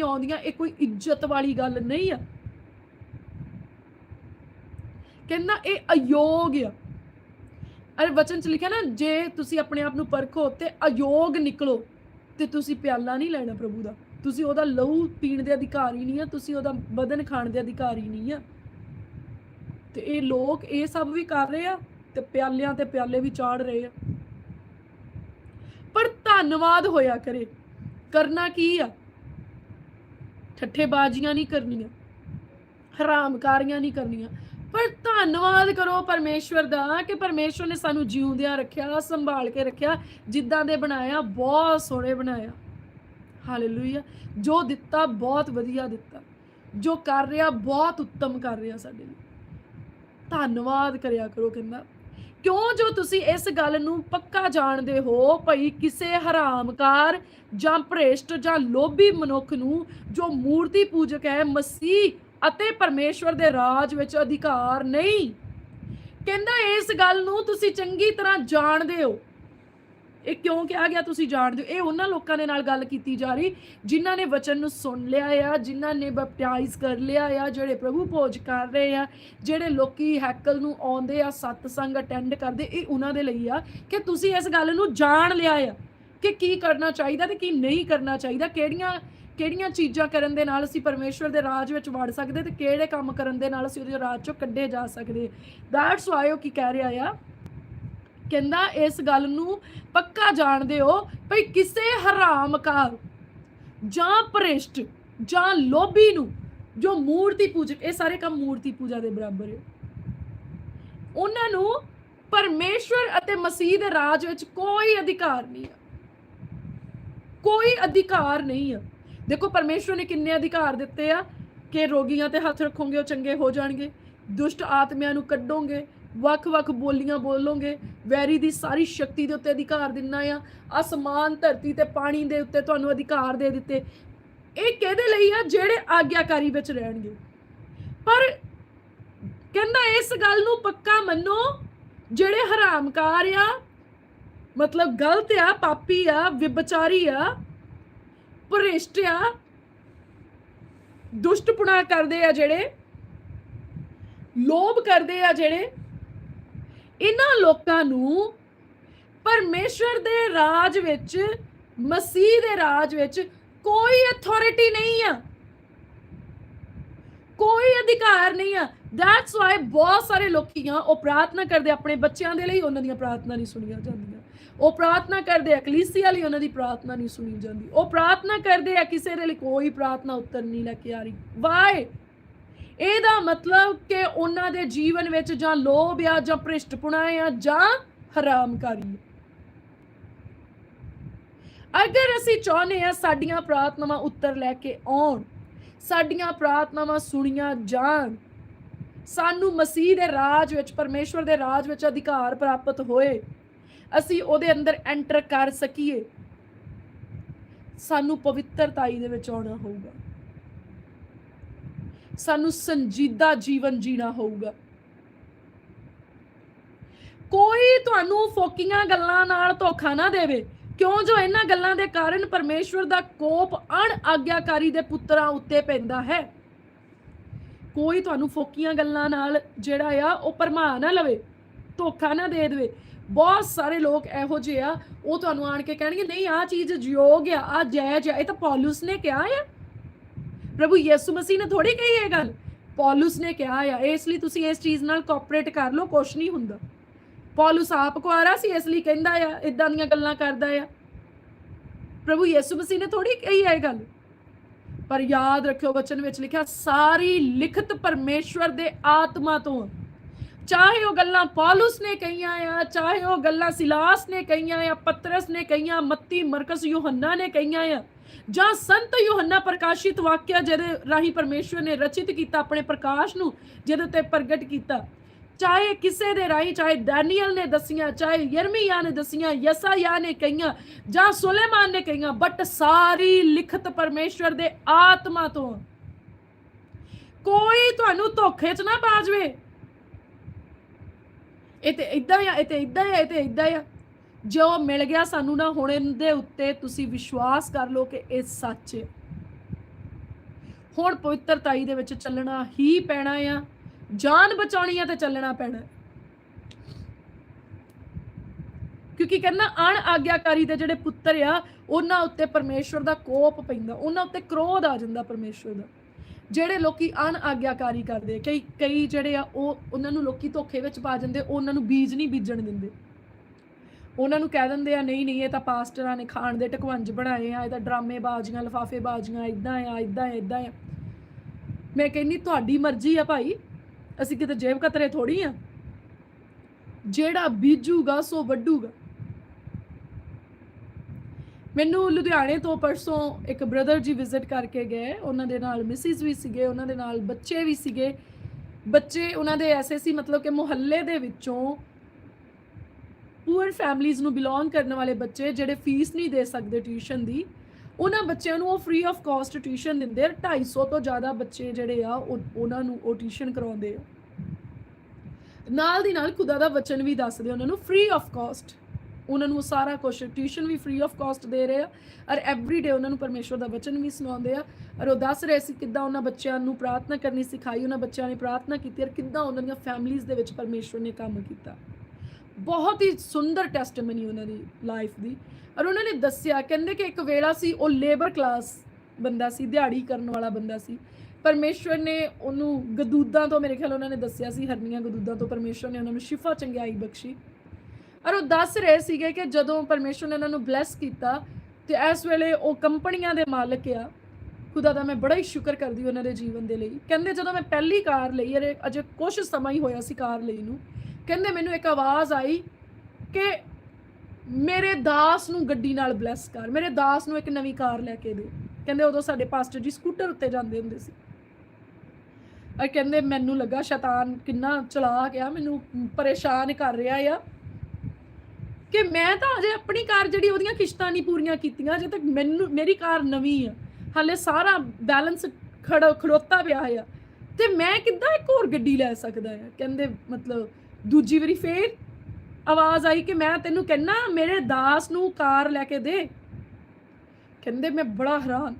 ਨਹੀਂ ਆਉਂਦੀਆਂ, ਇਹ ਕੋਈ ਇੱਜ਼ਤ ਵਾਲੀ ਗੱਲ ਨਹੀਂ ਆ। ਕਹਿੰਦਾ ਇਹ ਅਯੋਗ ਆ। ਅਰੇ ਵਚਨ ਚ ਲਿਖਿਆ ਨਾ, ਜੇ ਤੁਸੀਂ ਆਪਣੇ ਆਪ ਨੂੰ ਪਰਖੋ ਤੇ ਅਯੋਗ ਨਿਕਲੋ ਤੇ ਤੁਸੀਂ ਪਿਆਲਾ ਨਹੀਂ ਲੈਣਾ ਪ੍ਰਭੂ ਦਾ। ਤੁਸੀਂ ਉਹਦਾ ਲਹੂ ਪੀਣ ਦੇ ਅਧਿਕਾਰੀ ਨਹੀਂ ਆ, ਤੁਸੀਂ ਉਹਦਾ ਬਦਨ ਖਾਣ ਦੇ ਅਧਿਕਾਰੀ ਨਹੀਂ ਆ। ਤੇ ਇਹ ਲੋਕ ਇਹ ਸਭ ਵੀ ਕਰ ਰਹੇ ਆ ਤੇ ਪਿਆਲਿਆਂ ਤੇ ਪਿਆਲੇ ਵੀ ਚਾੜ ਰਹੇ ਆ। ਪਰ ਧੰਨਵਾਦ ਹੋਇਆ ਕਰੇ। ਕਰਨਾ ਕੀ ਆ? ਠੱਠੇਬਾਜ਼ੀਆਂ ਨਹੀਂ ਕਰਨੀਆਂ, ਹਰਾਮਕਾਰੀਆਂ ਨਹੀਂ ਕਰਨੀਆਂ। ਪਰ ਧੰਨਵਾਦ ਕਰੋ ਪਰਮੇਸ਼ਵਰ ਦਾ ਕਿ ਪਰਮੇਸ਼ਵਰ ਨੇ ਸਾਨੂੰ ਜਿਉਂਦਿਆਂ ਰੱਖਿਆ, ਸੰਭਾਲ ਕੇ ਰੱਖਿਆ, ਜਿੱਦਾਂ ਦੇ ਬਣਾਇਆ, ਬਹੁਤ ਸੋਹਣੇ ਬਣਾਇਆ। ਹਾਲੇਲੂਇਆ ਜੋ ਦਿੱਤਾ, ਬਹੁਤ ਵਧੀਆ ਦਿੱਤਾ। ਜੋ ਕਰ ਰਿਹਾ, ਬਹੁਤ ਉੱਤਮ ਕਰ ਰਿਹਾ ਸਾਡੇ ਲਈ। ਧੰਨਵਾਦ ਕਰਿਆ ਕਰੋ ਕਹਿੰਦਾ। ਕਿਉਂ ਜੋ ਤੁਸੀਂ ਇਸ ਗੱਲ ਨੂੰ ਪੱਕਾ ਜਾਣਦੇ ਹੋ ਭਈ ਕਿਸੇ ਹਰਾਮਕਾਰ ਜਾਂ ਭ੍ਰਿਸ਼ਟ ਜਾਂ ਲੋਭੀ ਮਨੁੱਖ ਨੂੰ ਜੋ ਮੂਰਤੀ ਪੂਜਕ ਹੈ, ਮਸੀਹ ਅਤੇ ਪਰਮੇਸ਼ਵਰ ਦੇ ਰਾਜ ਵਿੱਚ ਅਧਿਕਾਰ ਨਹੀਂ? ਕਹਿੰਦਾ ਇਸ ਗੱਲ ਨੂੰ ਤੁਸੀਂ ਚੰਗੀ ਤਰ੍ਹਾਂ ਜਾਣਦੇ ਹੋ। ਇਹ ਕਿਉਂ ਕਿਹਾ ਗਿਆ ਤੁਸੀਂ ਜਾਣਦੇ ਹੋ? ਇਹ ਉਹਨਾਂ ਲੋਕਾਂ ਦੇ ਨਾਲ ਗੱਲ ਕੀਤੀ ਜਾ ਰਹੀ, ਜਿਨ੍ਹਾਂ ਨੇ ਵਚਨ ਨੂੰ ਸੁਣ ਲਿਆ ਆ, ਜਿਨ੍ਹਾਂ ਨੇ ਬਪਟਾਈਜ਼ ਕਰ ਲਿਆ ਆ, ਜਿਹੜੇ ਪ੍ਰਭੂ ਭੋਜ ਕਰ ਰਹੇ ਆ, ਜਿਹੜੇ ਲੋਕੀ ਹੈਕਲ ਨੂੰ ਆਉਂਦੇ ਆ, ਸਤਸੰਗ ਅਟੈਂਡ ਕਰਦੇ, ਇਹ ਉਹਨਾਂ ਦੇ ਲਈ ਆ ਕਿ ਤੁਸੀਂ ਇਸ ਗੱਲ ਨੂੰ ਜਾਣ ਲਿਆ ਆ ਕਿ ਕੀ ਕਰਨਾ ਚਾਹੀਦਾ ਤੇ ਕੀ ਨਹੀਂ ਕਰਨਾ ਚਾਹੀਦਾ, ਕਿਹੜੀਆਂ ਕਿਹੜੀਆਂ ਚੀਜ਼ਾਂ ਕਰਨ ਦੇ ਨਾਲ ਅਸੀਂ ਪਰਮੇਸ਼ਵਰ ਦੇ ਰਾਜ ਵਿੱਚ ਵੜ ਸਕਦੇ ਤੇ ਕਿਹੜੇ ਕੰਮ ਕਰਨ ਦੇ ਨਾਲ ਅਸੀਂ ਉਹਦੇ ਰਾਜ ਚੋਂ ਕੱਢੇ ਜਾ ਸਕਦੇ। ਦੈਟਸ ਵਾਈ ਉਹ ਕੀ ਕਹਿ ਰਿਹਾ ਆ? ਕਹਿੰਦਾ ਇਸ ਗੱਲ ਨੂੰ ਪੱਕਾ ਜਾਣਦੇ ਹੋ ਭਈ ਕਿਸੇ ਹਰਾਮਕਾਰ ਜਾਂ ਭ੍ਰਿਸ਼ਟ ਜਾਂ ਲੋਭੀ ਨੂੰ ਜੋ ਮੂਰਤੀ ਪੂਜਕ, ਇਹ ਸਾਰੇ ਕੰਮ ਮੂਰਤੀ ਪੂਜਾ ਦੇ ਬਰਾਬਰ ਹੈ। ਉਹਨਾਂ ਨੂੰ ਪਰਮੇਸ਼ਵਰ ਅਤੇ ਮਸੀਹ ਦੇ ਰਾਜ ਵਿੱਚ ਕੋਈ ਅਧਿਕਾਰ ਨਹੀਂ ਹੈ। ਕੋਈ ਅਧਿਕਾਰ ਨਹੀਂ ਹੈ। ਦੇਖੋ, ਪਰਮੇਸ਼ਵਰ ਨੇ ਕਿੰਨੇ ਅਧਿਕਾਰ ਦਿੱਤੇ ਆ ਕਿ ਰੋਗੀਆਂ ਤੇ ਹੱਥ ਰੱਖੋਗੇ, ਉਹ ਚੰਗੇ ਹੋ ਜਾਣਗੇ, ਦੁਸ਼ਟ ਆਤਮਿਆਂ ਨੂੰ ਕੱਢੋਗੇ ਵੱਖ-ਵੱਖ ਬੋਲੀਆਂ ਬੋਲੋਗੇ, ਵੈਰੀ ਦੀ ਸਾਰੀ ਸ਼ਕਤੀ ਦੇ ਉੱਤੇ ਅਧਿਕਾਰ ਦਿੰਨਾ ਆ, ਅਸਮਾਨ ਧਰਤੀ ਤੇ ਪਾਣੀ ਦੇ ਉੱਤੇ ਤੁਹਾਨੂੰ ਅਧਿਕਾਰ ਦੇ ਦਿੱਤੇ। ਇਹ ਕਿਹਦੇ ਲਈ ਆ? ਜਿਹੜੇ ਆਗਿਆਕਾਰੀ ਵਿੱਚ ਰਹਿਣਗੇ। ਪਰ ਕਹਿੰਦਾ ਇਸ ਗੱਲ ਨੂੰ ਪੱਕਾ ਮੰਨੋ, ਜਿਹੜੇ ਹਰਾਮਕਾਰ ਆ, ਮਤਲਬ ਗਲਤ ਆ, ਪਾਪੀ ਆ ਵਿਬਚਾਰੀ ਆ, ਭ੍ਰਿਸ਼ਟ ਆ ਦੁਸ਼ਟਪੁਣਾ ਕਰਦੇ ਆ ਜਿਹੜੇ, ਲੋਭ ਕਰਦੇ ਆ ਜਿਹੜੇ ਇਹਨਾਂ ਲੋਕਾਂ ਨੂੰ ਪਰਮੇਸ਼ਵਰ ਦੇ ਰਾਜ ਵਿੱਚ, ਮਸੀਹ ਦੇ ਰਾਜ ਵਿੱਚ ਕੋਈ ਅਥਾਰਟੀ ਨਹੀਂ ਆ। ਕੋਈ ਅਧਿਕਾਰ ਨਹੀਂ ਆ। ਦੈਟਸ ਵਾਈ ਬਹੁਤ ਸਾਰੇ ਲੋਕੀ ਆ, ਉਹ ਪ੍ਰਾਰਥਨਾ ਕਰਦੇ ਆਪਣੇ ਬੱਚਿਆਂ ਦੇ ਲਈ ਉਹਨਾਂ ਦੀਆਂ ਪ੍ਰਾਰਥਨਾ ਨਹੀਂ ਸੁਣੀਆਂ ਜਾਂਦੀਆਂ। ਉਹ ਪ੍ਰਾਰਥਨਾ ਕਰਦੇ ਆ ਲਈ ਉਹਨਾਂ ਦੀ ਪ੍ਰਾਰਥਨਾ ਨਹੀਂ ਸੁਣੀ ਜਾਂਦੀ। ਉਹ ਪ੍ਰਾਰਥਨਾ ਕਰਦੇ ਆ, ਕਿਸੇ ਦੇ ਲਈ ਕੋਈ ਪ੍ਰਾਰਥਨਾ ਉੱਤਰ ਨਹੀਂ ਲੈ ਕੇ ਆ ਰਹੀ। ਵਾਈ ਇਹਦਾ ਮਤਲਬ ਕਿ ਉਹਨਾਂ ਦੇ ਜੀਵਨ ਵਿੱਚ ਜਾਂ ਲੋਭ ਆ ਜਾਂ ਭ੍ਰਿਸ਼ਟਪੁਣਾ ਆ ਜਾਂ ਹਰਾਮਕਾਰੀ ਅਗਰ ਅਸੀਂ ਚਾਹੁੰਦੇ ਆ ਸਾਡੀਆਂ ਪ੍ਰਾਰਥਨਾਵਾਂ ਉੱਤਰ ਲੈ ਕੇ ਆਉਣ, ਸਾਡੀਆਂ ਪ੍ਰਾਰਥਨਾਵਾਂ ਸੁਣੀਆਂ ਜਾਣ, ਸਾਨੂੰ ਮਸੀਹ ਦੇ ਰਾਜ ਵਿੱਚ, ਪਰਮੇਸ਼ਵਰ ਦੇ ਰਾਜ ਵਿੱਚ ਅਧਿਕਾਰ ਪ੍ਰਾਪਤ ਹੋਏ, ਅਸੀਂ ਉਹਦੇ ਅੰਦਰ ਐਂਟਰ ਕਰ ਸਕੀਏ, ਸਾਨੂੰ ਪਵਿੱਤਰਤਾਈ ਦੇ ਵਿੱਚ ਆਉਣਾ ਹੋਊਗਾ। ਸਾਨੂੰ ਸੰਜੀਦਾ ਜੀਵਨ ਜੀਣਾ ਹੋਊਗਾ। ਕੋਈ ਤੁਹਾਨੂੰ ਫੋਕੀਆਂ ਗੱਲਾਂ ਨਾਲ ਧੋਖਾ ਨਾ ਦੇਵੇ। ਕਿਉਂ ਜੋ ਇਹਨਾਂ ਗੱਲਾਂ ਦੇ ਕਾਰਨ ਪਰਮੇਸ਼ਵਰ ਦਾ ਕੋਪ ਅਣ ਆਗਿਆਕਾਰੀ ਦੇ ਪੁੱਤਰਾਂ ਉੱਤੇ ਪੈਂਦਾ ਹੈ। ਕੋਈ ਤੁਹਾਨੂੰ ਫੋਕੀਆਂ ਗੱਲਾਂ ਨਾਲ ਜਿਹੜਾ ਆ, ਉਹ ਪਰਮਾ ਨਾ ਲਵੇ, ਧੋਖਾ ਨਾ ਦੇ ਦੇਵੇ। ਬਹੁਤ ਸਾਰੇ ਲੋਕ ਇਹੋ ਜਿਹੇ ਆ, ਉਹ ਤੁਹਾਨੂੰ ਆਣ ਕੇ ਕਹਿਣਗੇ, ਨਹੀਂ, ਆਹ ਚੀਜ਼ ਯੋਗ ਆ ਆ ਜਾਇਜ਼ ਆ। ਇਹ ਤਾਂ ਪੌਲਸ ਨੇ ਕਿਹਾ ਆ। ਪ੍ਰਭੂ ਯਿਸੂ ਮਸੀਹ ਨੇ ਥੋੜੀ ਕਹੀ ਇਹ ਗੱਲ? ਪੌਲਸ ਨੇ ਕਿਹਾ ਆ, ਇਸ ਲਈ ਤੁਸੀਂ ਇਸ ਚੀਜ਼ ਨਾਲ ਕੋਆਪਰੇਟ ਕਰ ਲਓ, ਕੁਛ ਨਹੀਂ ਹੁੰਦਾ। ਪੌਲਸ ਆਪ ਕੁਆਰਾ ਸੀ, ਇਸ ਲਈ ਕਹਿੰਦਾ ਆ ਇਦਾਂ ਦੀਆਂ ਗੱਲਾਂ ਕਰਦਾ ਆ। ਪ੍ਰਭੂ ਯਿਸੂ ਮਸੀਹ ਨੇ ਥੋੜੀ ਕਹੀ ਹੈ ਇਹ ਗੱਲ। ਪਰ ਯਾਦ ਰੱਖਿਓ, ਵਚਨ ਵਿੱਚ ਲਿਖਿਆ, ਸਾਰੀ ਲਿਖਤ ਪਰਮੇਸ਼ਵਰ ਦੇ ਆਤਮਾ ਤੋਂ। ਚਾਹੇ ਉਹ ਗੱਲਾਂ ਪੌਲਸ ਨੇ ਕਹੀਆਂ ਆ, ਚਾਹੇ ਉਹ ਗੱਲਾਂ ਸਿਲਾਸ ਨੇ ਕਹੀਆਂ ਆ, ਪਤਰਸ ਨੇ ਕਹੀਆਂ, ਮੱਤੀ, ਮਰਕਸ, ਯੋਹੰਨਾ ਨੇ ਕਹੀਆਂ ਆ ਜਾਂ ਸੰਤ ਯੋਹੰਨਾ ਪ੍ਰਕਾਸ਼ਿਤ ਵਾਕਿਆ ਜਿਹਦੇ ਰਾਹੀਂ ਪਰਮੇਸ਼ਵਰ ਨੇ ਰਚਿਤ ਕੀਤਾ, ਆਪਣੇ ਪ੍ਰਕਾਸ਼ ਨੂੰ ਜਿਹਦੇ ਤੇ ਪ੍ਰਗਟ ਕੀਤਾ। ਚਾਹੇ ਕਿਸੇ ਦੇ ਰਾਹੀਂ, ਚਾਹੇ ਡੈਨੀਅਲ ਨੇ ਦਸੀਆਂ, ਚਾਹੇ ਯਰਮੀਆ ਨੇ ਦਸੀਆਂ, ਯਸਾਇਆ ਨੇ ਕਹੀਆਂ, ਜਾਂ ਸੁਲੇਮਾਨ ਨੇ ਕਹੀਆਂ ਬਟ ਸਾਰੀ ਲਿਖਤ ਪਰਮੇਸ਼ਵਰ ਦੇ ਆਤਮਾ ਤੋਂ। ਕੋਈ ਤੁਹਾਨੂੰ ਧੋਖੇ 'ਚ ਨਾ ਪਾ ਜਾਵੇ। ਇਹ ਤੇ ਇਦਾਂ ਆ, ਇਹ ਤੇ ਇਦਾਂ ਆ, ਇਹ ਤੇ ਇਦਾਂ ਆ। ਜੋ ਮਿਲ ਗਿਆ ਸਾਨੂੰ ਨਾ, ਹੁਣ ਇਹਦੇ ਉੱਤੇ ਤੁਸੀਂ ਵਿਸ਼ਵਾਸ ਕਰ ਲਓ ਕਿ ਇਹ ਸੱਚ ਹੈ। ਹੁਣ ਪਵਿੱਤਰਤਾਈ ਦੇ ਵਿੱਚ ਚੱਲਣਾ ਹੀ ਪੈਣਾ ਆ, ਜਾਨ ਬਚਾਉਣੀ ਆ ਤੇ ਚੱਲਣਾ ਪੈਣਾ। ਕਿਉਂਕਿ ਕਹਿੰਦਾ ਅਣ ਆਗਿਆਕਾਰੀ ਦੇ ਜਿਹੜੇ ਪੁੱਤਰ ਆ, ਉਹਨਾਂ ਉੱਤੇ ਪਰਮੇਸ਼ਵਰ ਦਾ ਕੋਪ ਪੈਂਦਾ, ਉਹਨਾਂ ਉੱਤੇ ਕ੍ਰੋਧ ਆ ਜਾਂਦਾ ਪਰਮੇਸ਼ਵਰ ਦਾ। ਜਿਹੜੇ ਲੋਕੀ ਅਣ ਆਗਿਆਕਾਰੀ ਕਰਦੇ ਕਈ ਕਈ ਜਿਹੜੇ ਆ, ਉਹ ਉਹਨਾਂ ਨੂੰ ਲੋਕੀ ਧੋਖੇ ਵਿੱਚ ਪਾ ਜਾਂਦੇ ਉਹਨਾਂ ਨੂੰ ਬੀਜ ਨਹੀਂ ਬੀਜਣ ਦਿੰਦੇ। ਉਹਨਾਂ ਨੂੰ ਕਹਿ ਦਿੰਦੇ ਆ, ਨਹੀਂ ਨਹੀਂ, ਇਹ ਤਾਂ ਪਾਸਟਰਾਂ ਨੇ ਖਾਣ ਦੇ ਟਕਵੰਜ ਬਣਾਏ ਆ, ਇਹ ਤਾਂ ਡਰਾਮੇ ਬਾਜ਼ੀਆਂ ਲਫਾਫੇ ਬਾਜ਼ੀਆਂ ਇਦਾਂ ਆ ਇਦਾਂ ਆ ਇਦਾਂ ਆ। ਮੈਂ ਕਹਿੰਨੀ ਤੁਹਾਡੀ ਮਰਜ਼ੀ ਆ ਭਾਈ, ਅਸੀਂ ਕਿਤੇ ਜੇਬ ਕਤਰੇ ਥੋੜੀ ਆ। ਜਿਹੜਾ ਬੀਜੂਗਾ, ਸੋ ਵੱਡੂਗਾ ਮੈਨੂੰ ਲੁਧਿਆਣੇ ਤੋਂ ਪਰਸੋਂ ਇੱਕ ਬ੍ਰਦਰ ਜੀ ਵਿਜ਼ਿਟ ਕਰਕੇ ਗਏ। ਉਹਨਾਂ ਦੇ ਨਾਲ ਮਿਸਿਸ ਵੀ ਸੀਗੇ, ਉਹਨਾਂ ਦੇ ਨਾਲ ਬੱਚੇ ਵੀ ਸੀਗੇ। ਬੱਚੇ, ਉਹਨਾਂ ਦੇ ਐਸੇ ਸੀ ਮਤਲਬ ਕਿ ਮੁਹੱਲੇ ਦੇ ਵਿੱਚੋਂ ਪੂਅਰ ਫੈਮਲੀਆਂ ਨੂੰ ਬਿਲੋਂਗ ਕਰਨ ਵਾਲੇ ਬੱਚੇ ਜਿਹੜੇ ਫੀਸ ਨਹੀਂ ਦੇ ਸਕਦੇ ਟਿਊਸ਼ਨ ਦੀ, ਉਹਨਾਂ ਬੱਚਿਆਂ ਨੂੰ ਉਹ ਫ੍ਰੀ ਆਫ ਕਾਸਟ ਟਿਊਸ਼ਨ ਦਿੰਦੇ ਆ 250 ਤੋਂ ਜ਼ਿਆਦਾ ਬੱਚੇ ਜਿਹੜੇ ਆ, ਉਹ, ਉਹਨਾਂ ਨੂੰ ਉਹ ਟਿਊਸ਼ਨ ਕਰਾਉਂਦੇ ਆ। ਨਾਲ ਦੀ ਨਾਲ ਖੁਦਾ ਦਾ ਵਚਨ ਵੀ ਦੱਸਦੇ ਉਹਨਾਂ ਨੂੰ ਫ੍ਰੀ ਆਫ ਕਾਸਟ ਉਹਨਾਂ ਨੂੰ ਸਾਰਾ ਕੁਝ ਟਿਊਸ਼ਨ ਵੀ ਫ੍ਰੀ ਆਫ ਕਾਸਟ ਦੇ ਰਹੇ ਆ, ਔਰ ਐਵਰੀ ਡੇ ਉਹਨਾਂ ਨੂੰ ਪਰਮੇਸ਼ਵਰ ਦਾ ਵਚਨ ਵੀ ਸੁਣਾਉਂਦੇ ਆ, ਔਰ ਉਹ ਦੱਸ ਰਹੇ ਸੀ ਕਿੱਦਾਂ ਉਹਨਾਂ ਬੱਚਿਆਂ ਨੂੰ ਪ੍ਰਾਰਥਨਾ ਕਰਨੀ ਸਿਖਾਈ, ਉਹਨਾਂ ਬੱਚਿਆਂ ਨੇ ਪ੍ਰਾਰਥਨਾ ਕੀਤੀ, ਔਰ ਕਿੱਦਾਂ ਉਹਨਾਂ ਦੀਆਂ ਫੈਮਲੀਆਂ ਦੇ ਵਿੱਚ ਪਰਮੇਸ਼ਵਰ ਨੇ ਕੰਮ ਕੀਤਾ। ਬਹੁਤ ਹੀ ਸੁੰਦਰ ਟੈਸਟਮਨੀ ਉਹਨਾਂ ਦੀ ਲਾਈਫ ਦੀ। ਔਰ ਉਹਨਾਂ ਨੇ ਦੱਸਿਆ, ਕਹਿੰਦੇ ਕਿ ਇੱਕ ਵੇਲਾ ਸੀ, ਉਹ ਲੇਬਰ ਕਲਾਸ ਬੰਦਾ ਸੀ, ਦਿਹਾੜੀ ਕਰਨ ਵਾਲਾ ਬੰਦਾ ਸੀ। ਪਰਮੇਸ਼ਵਰ ਨੇ ਉਹਨੂੰ ਗਦੂਦਾਂ ਤੋਂ, ਮੇਰੇ ਖਿਆਲ ਉਹਨਾਂ ਨੇ ਦੱਸਿਆ ਸੀ, ਹਰਨੀਆਂ ਗਦੂਦਾਂ ਤੋਂ, ਪਰਮੇਸ਼ਵਰ ਨੇ ਉਹਨਾਂ ਨੂੰ ਸ਼ਿਫਾ ਚੰਗਿਆਈ ਬਖਸ਼ੀ। ਔਰ ਉਹ ਦੱਸ ਰਹੇ ਸੀਗੇ ਕਿ ਜਦੋਂ ਪਰਮੇਸ਼ਵਰ ਨੇ ਉਹਨਾਂ ਨੂੰ ਬਲੈਸ ਕੀਤਾ, ਤੇ ਇਸ ਵੇਲੇ ਉਹ ਕੰਪਨੀਆਂ ਦੇ ਮਾਲਕ ਆ। ਖੁਦਾ ਦਾ ਮੈਂ ਬੜਾ ਹੀ ਸ਼ੁਕਰ ਕਰਦੀ ਉਹਨਾਂ ਦੇ ਜੀਵਨ ਦੇ ਲਈ। ਕਹਿੰਦੇ ਜਦੋਂ ਮੈਂ ਪਹਿਲੀ ਕਾਰ ਲਈ ਅਰੇ ਅਜੇ ਕੁਝ ਸਮਾਂ ਹੀ ਹੋਇਆ ਸੀ ਕਾਰ ਲਈ ਨੂੰ ਕਹਿੰਦੇ ਮੈਨੂੰ ਇੱਕ ਆਵਾਜ਼ ਆਈ ਕਿ ਮੇਰੇ ਦਾਸ ਨੂੰ ਗੱਡੀ ਨਾਲ ਬਲੈਸ ਕਰ, ਮੇਰੇ ਦਾਸ ਨੂੰ ਇੱਕ ਨਵੀਂ ਕਾਰ ਲੈ ਕੇ ਦੇ। ਕਹਿੰਦੇ ਉਦੋਂ ਸਾਡੇ ਪਾਸਟਰ ਜੀ ਸਕੂਟਰ ਉੱਤੇ ਜਾਂਦੇ ਹੁੰਦੇ ਸੀ। ਔਰ ਕਹਿੰਦੇ ਮੈਨੂੰ ਲੱਗਾ ਸ਼ੈਤਾਨ ਕਿੰਨਾ ਚਲਾ ਗਿਆ, ਮੈਨੂੰ ਪਰੇਸ਼ਾਨ ਕਰ ਰਿਹਾ ਆ। ਕਿ ਮੈਂ ਤਾਂ ਅਜੇ ਆਪਣੀ ਕਾਰ ਜਿਹੜੀ ਉਹਦੀਆਂ ਕਿਸ਼ਤਾਂ ਨਹੀਂ ਪੂਰੀਆਂ ਕੀਤੀਆਂ ਅਜੇ ਤੱਕ ਮੈਨੂੰ, ਮੇਰੀ ਕਾਰ ਨਵੀਂ ਆ। ਹਾਲੇ ਸਾਰਾ ਬੈਲੈਂਸ ਖੜੋ, ਖੜੋਤਾ ਪਿਆ ਆ। ਤੇ ਮੈਂ ਕਿੱਦਾਂ ਇੱਕ ਹੋਰ ਗੱਡੀ ਲੈ ਸਕਦਾ ਆ? ਕਹਿੰਦੇ ਮਤਲਬ ਦੂਜੀ ਵਾਰੀ ਫੇਰ ਆਵਾਜ਼ ਆਈ ਕਿ ਮੈਂ ਤੈਨੂੰ ਕਹਿਣਾ ਮੇਰੇ ਦਾਸ ਨੂੰ ਕਾਰ ਲੈ ਕੇ ਦੇ। ਕਹਿੰਦੇ ਮੈਂ ਬੜਾ ਹੈਰਾਨ।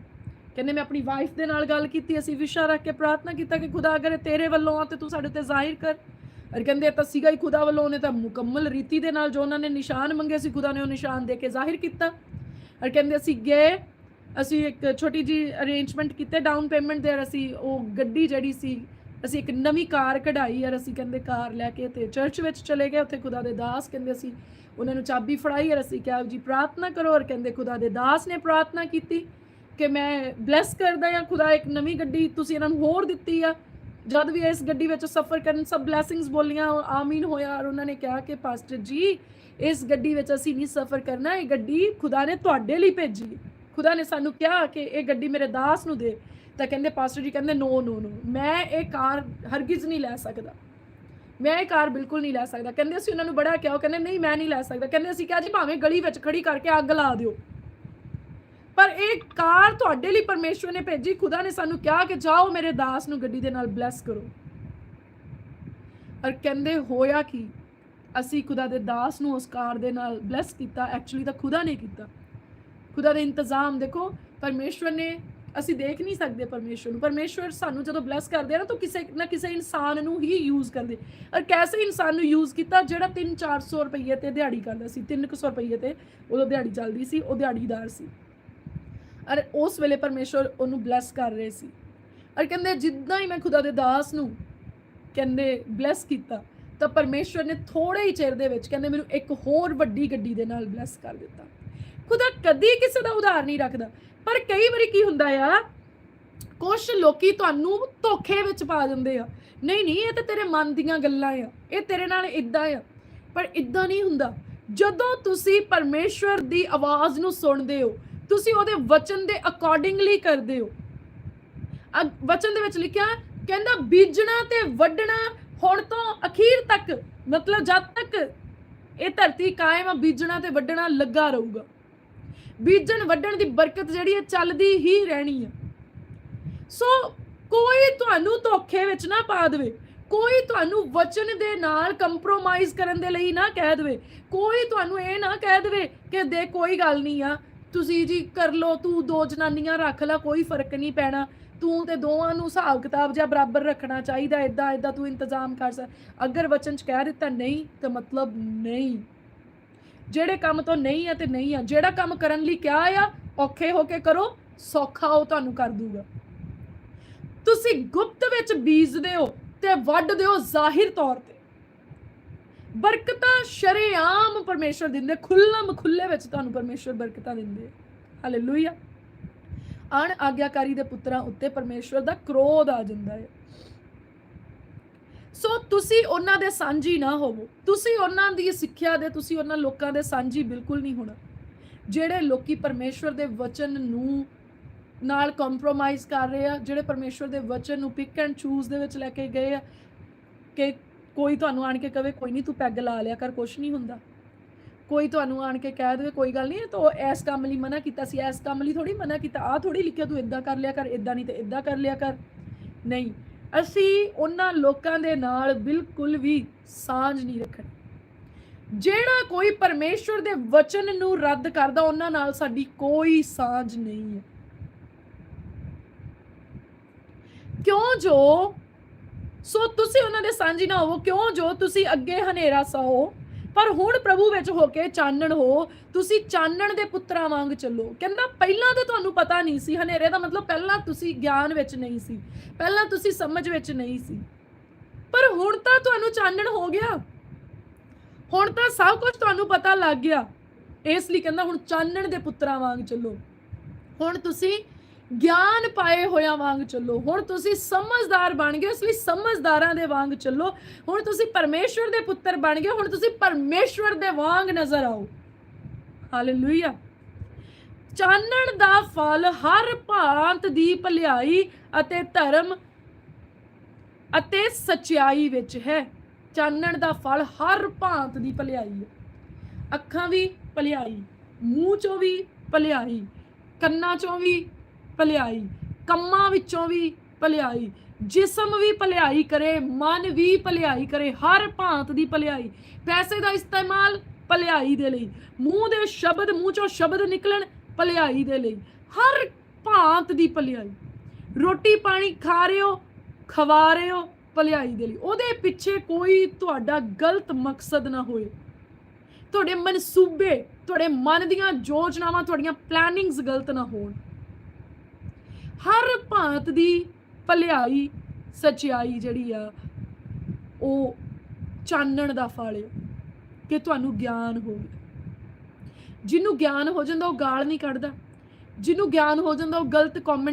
ਕਹਿੰਦੇ ਮੈਂ ਆਪਣੀ ਵਾਈਫ ਦੇ ਨਾਲ ਗੱਲ ਕੀਤੀ, ਅਸੀਂ ਵਿਸ਼ਾ ਰੱਖ ਕੇ ਪ੍ਰਾਰਥਨਾ ਕੀਤਾ ਕਿ ਖੁਦਾ ਅਗਰ ਤੇਰੇ ਵੱਲੋਂ ਆ ਤੇ ਤੂੰ ਸਾਡੇ ਤੇ ਜ਼ਾਹਿਰ ਕਰ। ਔਰ ਕਹਿੰਦੇ ਇਹ ਤਾਂ ਸੀਗਾ ਹੀ ਖੁਦਾ ਵੱਲੋਂ, ਉਹਨੇ ਤਾਂ ਮੁਕੰਮਲ ਰੀਤੀ ਦੇ ਨਾਲ ਜੋ ਉਹਨਾਂ ਨੇ ਨਿਸ਼ਾਨ ਮੰਗੇ ਸੀ, ਖੁਦਾ ਨੇ ਉਹ ਨਿਸ਼ਾਨ ਦੇ ਕੇ ਜ਼ਾਹਿਰ ਕੀਤਾ। ਔਰ ਕਹਿੰਦੇ ਅਸੀਂ ਗਏ, ਅਸੀਂ ਇੱਕ ਛੋਟੀ ਜੀ ਅਰੇਂਜਮੈਂਟ ਕੀਤੇ ਡਾਊਨ ਪੇਮੈਂਟ ਦੇ ਔਰ ਅਸੀਂ ਉਹ ਗੱਡੀ ਜਿਹੜੀ ਸੀ ਅਸੀਂ ਇੱਕ ਨਵੀਂ ਕਾਰ ਕਢਾਈ ਯਾਰ ਅਸੀਂ ਕਹਿੰਦੇ ਕਾਰ ਲੈ ਕੇ ਤੇ ਚਰਚ ਵਿੱਚ ਚਲੇ ਗਏ। ਉੱਥੇ ਖੁਦਾ ਦੇ ਦਾਸ ਕਹਿੰਦੇ ਅਸੀਂ ਉਹਨਾਂ ਨੂੰ ਚਾਬੀ ਫੜਾਈ ਯਾਰ ਅਸੀਂ ਕਿਹਾ ਜੀ ਪ੍ਰਾਰਥਨਾ ਕਰੋ ਔਰ ਕਹਿੰਦੇ ਖੁਦਾ ਦੇ ਦਾਸ ਨੇ ਪ੍ਰਾਰਥਨਾ ਕੀਤੀ ਕਿ ਮੈਂ ਬਲੈਸ ਕਰਦਾ ਹਾਂ। ਖੁਦਾ ਇੱਕ ਨਵੀਂ ਗੱਡੀ ਤੁਸੀਂ ਇਹਨਾਂ ਨੂੰ ਹੋਰ ਦਿੱਤੀ ਆ। ਜਦ ਵੀ ਇਸ ਗੱਡੀ ਵਿੱਚ ਸਫ਼ਰ ਕਰਨ ਸਭ ਬਲੇਸਿੰਗਸ ਬੋਲੀਆਂ ਔਰ ਆਮੀਨ ਹੋਇਆ ਔਰ ਉਹਨਾਂ ਨੇ ਕਿਹਾ ਕਿ ਪਾਸਟਰ ਜੀ, ਇਸ ਗੱਡੀ ਵਿੱਚ ਅਸੀਂ ਨਹੀਂ ਸਫ਼ਰ ਕਰਨਾ। ਇਹ ਗੱਡੀ ਖੁਦਾ ਨੇ ਤੁਹਾਡੇ ਲਈ ਭੇਜੀ। ਖੁਦਾ ਨੇ ਸਾਨੂੰ ਕਿਹਾ ਕਿ ਇਹ ਗੱਡੀ ਮੇਰੇ ਦਾਸ ਨੂੰ ਦੇ। ਤਾਂ ਕਹਿੰਦੇ, ਪਾਸਟਰ ਜੀ ਕਹਿੰਦੇ, ਨੋ ਨੋ ਨੋ। ਮੈਂ ਇਹ ਕਾਰ ਹਰਗਿਜ਼ ਨਹੀਂ ਲੈ ਸਕਦਾ। ਮੈਂ ਇਹ ਕਾਰ ਬਿਲਕੁਲ ਨਹੀਂ ਲੈ ਸਕਦਾ। ਕਹਿੰਦੇ, ਅਸੀਂ ਉਹਨਾਂ ਨੂੰ ਬੜਾ ਕਿਹਾ। ਉਹ ਕਹਿੰਦੇ, ਨਹੀਂ, ਮੈਂ ਨਹੀਂ ਲੈ ਸਕਦਾ। ਕਹਿੰਦੇ, ਅਸੀਂ ਕਿਹਾ ਜੀ, ਭਾਵੇਂ ਗਲੀ ਵਿੱਚ ਖੜੀ ਕਰਕੇ ਅੱਗ ਲਾ ਦਿਓ। ਪਰ ਇਹ ਕਾਰ ਤੁਹਾਡੇ ਲਈ ਪਰਮੇਸ਼ਵਰ ਨੇ ਭੇਜੀ। ਖੁਦਾ ਨੇ ਸਾਨੂੰ ਕਿਹਾ ਕਿ ਜਾਓ ਮੇਰੇ ਦਾਸ ਨੂੰ ਗੱਡੀ ਦੇ ਨਾਲ ਬਲੈਸ ਕਰੋ। ਔਰ ਕਹਿੰਦੇ, ਹੋਇਆ ਕੀ? ਅਸੀਂ ਖੁਦਾ ਦੇ ਦਾਸ ਨੂੰ ਉਸ ਕਾਰ ਦੇ ਨਾਲ ਬਲੈਸ ਕੀਤਾ। ਐਕਚੁਅਲੀ ਤਾਂ ਖੁਦਾ ਨੇ ਕੀਤਾ। ਖੁਦਾ ਦੇ ਇੰਤਜ਼ਾਮ ਦੇਖੋ, ਪਰਮੇਸ਼ਵਰ ਨੇ ਅਸੀਂ ਦੇਖ ਨਹੀਂ ਸਕਦੇ ਪਰਮੇਸ਼ਵਰ ਨੂੰ। ਪਰਮੇਸ਼ਵਰ ਸਾਨੂੰ ਜਦੋਂ ਬਲੈਸ ਕਰਦੇ ਆ ਨਾ, ਤਾਂ ਕਿਸੇ ਨਾ ਕਿਸੇ ਇਨਸਾਨ ਨੂੰ ਹੀ ਯੂਜ਼ ਕਰਦੇ। ਔਰ ਕੈਸੇ ਇਨਸਾਨ ਨੂੰ ਯੂਜ਼ ਕੀਤਾ? ਜਿਹੜਾ 3-400 ਰੁਪਏ ਤੇ ਦਿਹਾੜੀ ਕਰਦਾ ਸੀ 300 ਰੁਪਏ ਤੇ, ਉਦੋਂ ਦਿਹਾੜੀ ਚੱਲਦੀ ਸੀ, ਉਹ ਦਿਹਾੜੀਦਾਰ ਸੀ। ਔਰ ਉਸ ਵੇਲੇ ਪਰਮੇਸ਼ਵਰ ਉਹਨੂੰ ਬਲੈਸ ਕਰ ਰਹੇ ਸੀ। ਔਰ ਕਹਿੰਦੇ, ਜਿੱਦਾਂ ਹੀ ਮੈਂ ਖੁਦਾ ਦੇ ਦਾਸ ਨੂੰ ਕਹਿੰਦੇ ਬਲੈਸ ਕੀਤਾ, ਤਾਂ ਪਰਮੇਸ਼ਵਰ ਨੇ ਥੋੜੇ ਹੀ ਚਿਰ ਦੇ ਵਿੱਚ ਕਹਿੰਦੇ, ਮੈਨੂੰ ਇੱਕ ਹੋਰ ਵੱਡੀ ਗੱਡੀ ਦੇ ਨਾਲ ਬਲੈਸ ਕਰ ਦਿੱਤਾ। ਖੁਦਾ ਕਦੀ ਕਿਸੇ ਦਾ ਉਧਾਰ ਨਹੀਂ ਰੱਖਦਾ। ਪਰ ਕਈ ਵਾਰੀ ਕੀ ਹੁੰਦਾ ਆ ਕੁਝ ਲੋਕੀ ਤੁਹਾਨੂੰ ਧੋਖੇ ਵਿੱਚ ਪਾ ਦਿੰਦੇ ਆ। ਨਹੀਂ ਨਹੀਂ, ਇਹ ਤਾਂ ਤੇਰੇ ਮਨ ਦੀਆਂ ਗੱਲਾਂ ਆ, ਇਹ ਤੇਰੇ ਨਾਲ ਇਦਾਂ ਆ। ਪਰ ਇਦਾਂ ਨਹੀਂ ਹੁੰਦਾ। ਜਦੋਂ ਤੁਸੀਂ ਪਰਮੇਸ਼ਵਰ ਦੀ ਆਵਾਜ਼ ਨੂੰ ਸੁਣਦੇ ਹੋ, ਤੁਸੀਂ ਉਹਦੇ ਵਚਨ ਦੇ ਅਕੋਰਡਿੰਗਲੀ ਕਰਦੇ ਹੋ। ਅਗ- ਵਚਨ ਦੇ ਵਿੱਚ ਲਿਖਿਆ, ਕਹਿੰਦਾ ਬੀਜਣਾ ਤੇ ਵੱਢਣਾ ਹੁਣ ਤੋਂ ਅਖੀਰ ਤੱਕ, ਮਤਲਬ ਜਦ ਤੱਕ ਇਹ ਧਰਤੀ ਕਾਇਮ ਆ, ਬੀਜਣਾ ਤੇ ਵੱਢਣਾ ਲੱਗਾ ਰਹੂਗਾ। ਬੀਜਣ ਵੱਢਣ ਦੀ ਬਰਕਤ ਜਿਹੜੀ ਹੈ ਚੱਲਦੀ ਹੀ ਰਹਿਣੀ ਹੈ। ਸੋ ਕੋਈ ਤੁਹਾਨੂੰ ਧੋਖੇ ਵਿੱਚ ਨਾ ਪਾ ਦੇਵੇ। ਕੋਈ ਤੁਹਾਨੂੰ ਵਚਨ ਦੇ ਨਾਲ ਕੰਪਰੋਮਾਈਜ਼ ਕਰਨ ਦੇ ਲਈ ਨਾ ਕਹਿ ਦੇਵੇ। ਕੋਈ ਤੁਹਾਨੂੰ ਇਹ ਨਾ ਕਹਿ ਦੇਵੇ ਕਿ ਦੇ ਕੋਈ ਗੱਲ ਨਹੀਂ ਆ। ਤੁਸੀਂ ਜੀ ਕਰ ਲੋ ਤੂੰ ਦੋ ਜਨਾਨੀਆਂ ਰੱਖ ਲੈ, ਕੋਈ ਫ਼ਰਕ ਨਹੀਂ ਪੈਣਾ। ਤੂੰ ਤੇ ਦੋਵਾਂ ਨੂੰ ਹਿਸਾਬ ਕਿਤਾਬ ਜਿਹਾ ਬਰਾਬਰ ਰੱਖਣਾ ਚਾਹੀਦਾ ਇਦਾਂ ਇਦਾਂ ਤੂੰ ਇੰਤਜ਼ਾਮ ਕਰ ਸਕ। ਅਗਰ ਵਚਨ ਚ ਕਹਿ ਦਿੱਤਾ ਨਹੀਂ, ਤਾਂ ਮਤਲਬ ਨਹੀਂ। ਜਿਹੜੇ ਕੰਮ ਤੋਂ ਨਹੀਂ ਆ ਤੇ ਨਹੀਂ ਆ, ਜਿਹੜਾ ਕੰਮ ਕਰਨ ਲਈ ਕਿਹਾ ਆ, ਔਖੇ ਹੋ ਕੇ ਕਰੋ, ਸੌਖਾ ਉਹ ਤੁਹਾਨੂੰ ਕਰ ਦੂਗਾ। ਤੁਸੀਂ ਗੁਪਤ ਵਿੱਚ ਬੀਜਦੇ ਹੋ ਤੇ ਵੱਢਦੇ ਹੋ ਜ਼ਾਹਿਰ ਤੌਰ ਤੇ। ਬਰਕਤਾਂ ਸ਼ਰੇਆਮ ਪਰਮੇਸ਼ਰ ਦਿੰਦੇ ਖੁੱਲਮ ਖੁੱਲੇ ਵਿੱਚ ਤੁਹਾਨੂੰ ਪਰਮੇਸ਼ਰ ਬਰਕਤਾਂ ਦਿੰਦੇ ਹਾਲੇਲੂਇਆ ਅਣ ਆਗਿਆਕਾਰੀ ਦੇ ਪੁੱਤਰਾਂ ਉੱਤੇ ਪਰਮੇਸ਼ਰ ਦਾ ਕ੍ਰੋਧ ਆ ਜਾਂਦਾ ਹੈ। ਸੋ ਤੁਸੀਂ ਉਹਨਾਂ ਦੇ ਸਾਂਝੀ ਨਾ ਹੋਵੋ। ਤੁਸੀਂ ਉਹਨਾਂ ਦੀ ਸਿੱਖਿਆ ਦੇ, ਤੁਸੀਂ ਉਹਨਾਂ ਲੋਕਾਂ ਦੇ ਸਾਂਝੀ ਬਿਲਕੁਲ ਨਹੀਂ ਹੋਣਾ। ਜਿਹੜੇ ਲੋਕੀ ਪਰਮੇਸ਼ਰ ਦੇ ਵਚਨ ਨੂੰ ਨਾਲ ਕੰਪਰੋਮਾਈਜ਼ ਕਰ ਰਹੇ ਆ, ਜਿਹੜੇ ਪਰਮੇਸ਼ਰ ਦੇ ਵਚਨ ਨੂੰ ਪਿਕ ਐਂਡ ਚੂਜ਼ ਦੇ ਵਿੱਚ ਲੈ ਕੇ ਗਏ ਆ, ਕਿ ਕੋਈ ਤੁਹਾਨੂੰ ਆਣ ਕੇ ਕਵੇ, ਕੋਈ ਨਹੀਂ, ਤੂੰ ਪੈਗ ਲਾ ਲਿਆ ਕਰ, ਕੁਛ ਨਹੀਂ ਹੁੰਦਾ। ਕੋਈ ਤੁਹਾਨੂੰ ਆਣ ਕੇ ਕਹਿ ਦੇਵੇ, ਕੋਈ ਗੱਲ ਨਹੀਂ, ਤੋ ਇਸ ਕੰਮ ਲਈ ਮਨਾ ਕੀਤਾ ਸੀ, ਇਸ ਕੰਮ ਲਈ ਥੋੜੀ ਮਨਾ ਕੀਤਾ ਆ ਥੋੜੀ ਲਿਖਿਆ, ਤੂੰ ਇਦਾਂ ਕਰ ਲਿਆ ਕਰ ਇਦਾਂ ਨਹੀਂ ਤੇ ਇਦਾਂ ਕਰ ਲਿਆ ਕਰ। ਨਹੀਂ। ਅਸੀਂ ਉਹਨਾਂ ਲੋਕਾਂ ਦੇ ਨਾਲ ਬਿਲਕੁਲ ਵੀ ਸਾਂਝ ਨਹੀਂ ਰੱਖਣੀ। ਜਿਹੜਾ ਕੋਈ ਪਰਮੇਸ਼ਵਰ ਦੇ ਵਚਨ ਨੂੰ ਰੱਦ ਕਰਦਾ, ਉਹਨਾਂ ਨਾਲ ਸਾਡੀ ਕੋਈ ਸਾਂਝ ਨਹੀਂ ਹੈ। ਕਿਉਂ ਜੋ? ਸੋ ਤੁਸੀਂ ਉਹਨਾਂ ਦੇ ਸਾਂਝੀ ਨਾ ਹੋਵੋ। ਕਿਉਂ ਜੋ? ਤੁਸੀਂ ਅੱਗੇ ਹਨੇਰਾ ਸਹੋ ਪਰ ਹੁਣ ਪ੍ਰਭੂ ਵਿੱਚ ਹੋ ਕੇ ਚਾਨਣ ਹੋ, ਤੁਸੀਂ ਚਾਨਣ ਦੇ ਪੁੱਤਰਾਂ ਵਾਂਗ ਚੱਲੋ। ਕਹਿੰਦਾ ਪਹਿਲਾਂ ਤਾਂ ਤੁਹਾਨੂੰ ਪਤਾ ਨਹੀਂ ਸੀ, ਹਨੇਰੇ ਦਾ ਮਤਲਬ ਪਹਿਲਾਂ ਤੁਸੀਂ ਗਿਆਨ ਵਿੱਚ ਨਹੀਂ ਸੀ, ਪਹਿਲਾਂ ਤੁਸੀਂ ਸਮਝ ਵਿੱਚ ਨਹੀਂ ਸੀ। ਪਰ ਹੁਣ ਤਾਂ ਤੁਹਾਨੂੰ ਚਾਨਣ ਹੋ ਗਿਆ। ਹੁਣ ਤਾਂ ਸਭ ਕੁਝ ਤੁਹਾਨੂੰ ਪਤਾ ਲੱਗ ਗਿਆ। ਇਸ ਲਈ ਕਹਿੰਦਾ ਹੁਣ ਚਾਨਣ ਦੇ ਪੁੱਤਰਾਂ ਵਾਂਗ ਚੱਲੋ। ਹੁਣ ਤੁਸੀਂ ਗਿਆਨ ਪਾਏ ਹੋਇਆ ਵਾਂਗ ਚੱਲੋ। ਹੁਣ ਤੁਸੀਂ ਸਮਝਦਾਰ ਬਣ ਗਏ ਇਸ ਲਈ ਸਮਝਦਾਰਾਂ ਦੇ ਵਾਂਗ ਚੱਲੋ। ਹੁਣ ਤੁਸੀਂ ਪਰਮੇਸ਼ਵਰ ਦੇ ਪੁੱਤਰ ਬਣ ਗਏ ਹੁਣ ਤੁਸੀਂ ਪਰਮੇਸ਼ਵਰ ਦੇ ਵਾਂਗ ਨਜ਼ਰ ਆਓ। ਹਾਲੇਲੂਇਆ ਚਾਨਣ ਦਾ ਫਲ ਹਰ ਭਾਂਤ ਦੀ ਭਲਾਈ ਅਤੇ ਧਰਮ ਅਤੇ ਸਚਾਈ ਵਿੱਚ ਹੈ। ਚਾਨਣ ਦਾ ਫਲ ਹਰ ਭਾਂਤ ਦੀ ਭਲਾਈ ਹੈ। ਅੱਖਾਂ ਵੀ ਭਲਾਈ, ਮੂੰਹ ਚੋਂ ਵੀ ਭਲਾਈ, ਕੰਨਾਂ ਚੋਂ ਵੀ ਭਲਾਈ, ਕੰਮਾਂ ਵਿੱਚੋਂ ਵੀ ਭਲਾਈ, ਜਿਸਮ ਵੀ ਭਲਾਈ ਕਰੇ, ਮਨ ਵੀ ਭਲਾਈ ਕਰੇ, ਹਰ ਭਾਂਤ ਦੀ ਭਲਾਈ, ਪੈਸੇ ਦਾ ਇਸਤੇਮਾਲ ਭਲਾਈ ਦੇ ਲਈ, ਮੂੰਹ ਦੇ ਸ਼ਬਦ ਮੂੰਹ ਚੋਂ ਸ਼ਬਦ ਨਿਕਲਣ ਭਲਾਈ ਦੇ ਲਈ, ਹਰ ਭਾਂਤ ਦੀ ਭਲਾਈ। ਰੋਟੀ ਪਾਣੀ ਖਾ ਰਹੇ ਹੋ, ਖਵਾ ਰਹੇ ਹੋ ਭਲਾਈ ਦੇ ਲਈ, ਉਹਦੇ ਪਿੱਛੇ ਕੋਈ ਤੁਹਾਡਾ ਗਲਤ ਮਕਸਦ ਨਾ ਹੋਏ। ਤੁਹਾਡੇ ਮਨਸੂਬੇ, ਤੁਹਾਡੇ ਮਨ ਦੀਆਂ ਯੋਜਨਾਵਾਂ, ਤੁਹਾਡੀਆਂ ਪਲੈਨਿੰਗਸ ਗਲਤ ਨਾ ਹੋਣ। ਹਰ ਭਾਂਤ ਦੀ ਭਲਾਈ ਸਚਾਈ ਜਿਹੜੀ ਆ, ਉਹ ਚਾਨਣ ਦਾ ਫਲ ਹੈ ਕਿ ਤੁਹਾਨੂੰ ਗਿਆਨ ਹੋਵੇ। ਜਿਹਨੂੰ ਗਿਆਨ ਹੋ ਜਾਂਦਾ, ਉਹ ਗਾਲ ਨਹੀਂ ਕੱਢਦਾ। ਜਿਹਨੂੰ ਗਿਆਨ ਹੋ ਜਾਂਦਾ, ਉਹ ਗਲਤ ਕਮੈਂਟ